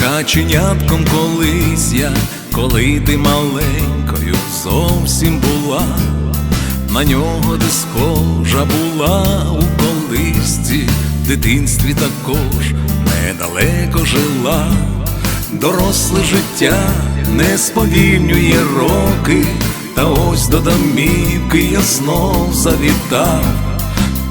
Каченятком колись я, коли ти маленькою зовсім була, на нього ти схожа була у колисці, в дитинстві також недалеко жила, доросле життя не сповільнює роки, та ось до домівки я знов завітав.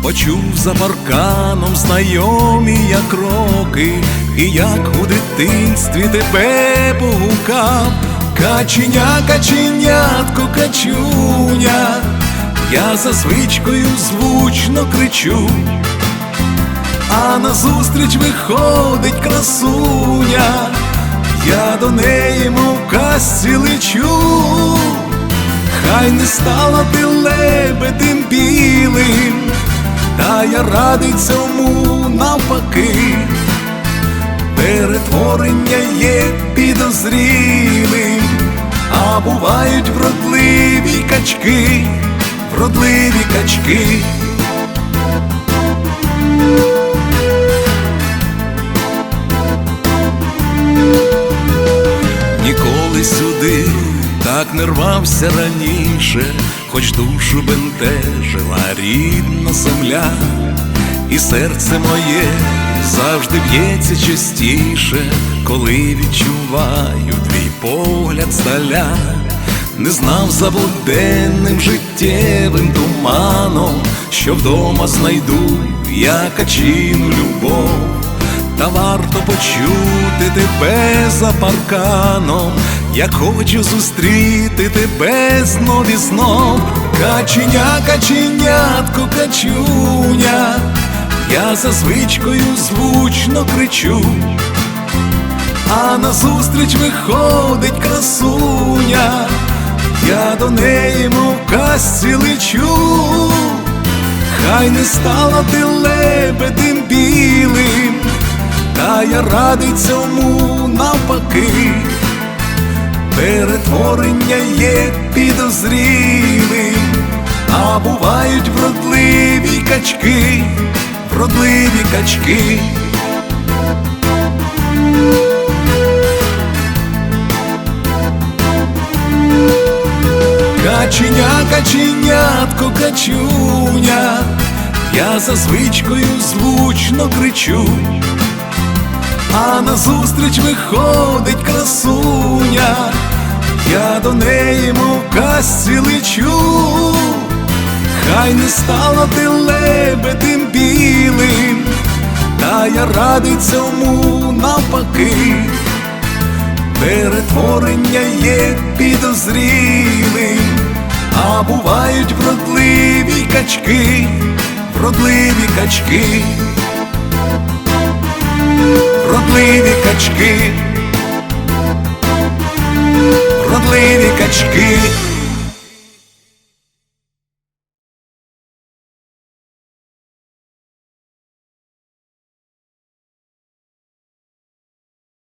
Почув за парканом знайомі я кроки, і як у дитинстві тебе погукав, каченя, каченятко, качуня, я за звичкою звучно кричу, а назустріч виходить красуня, я до неї, мов казці лечу, хай не стала ти лебедем білим. Та я радий цьому навпаки, перетворення є підозрілим, а бувають вродливі качки, вродливі качки. Ніколи сюди так не рвався раніше, хоч душу бентежила рідна земля, і серце моє завжди б'ється частіше, коли відчуваю твій погляд здаля, не знав забуденним життєвим туманом, що вдома знайду я качину любов. Та варто почути тебе за парканом, як хочу зустріти тебе знов і знов, каченя, каченятко, качуня, я за звичкою звучно кричу, а назустріч виходить красуня, я до неї, мов казці лечу, хай не стала ти лебедем білим. Та я радий цьому навпаки, перетворення є підозрілим, а бувають вродливі качки, вродливі качки. Каченя, каченятко, качуня, я за звичкою звучно кричу а назустріч виходить красуня, я до неї, мов казці лечу, хай не стала ти лебедем білим, та я радий цьому навпаки, перетворення є підозрілим, а бувають вродливі качки вродливі качки, вродливі качки.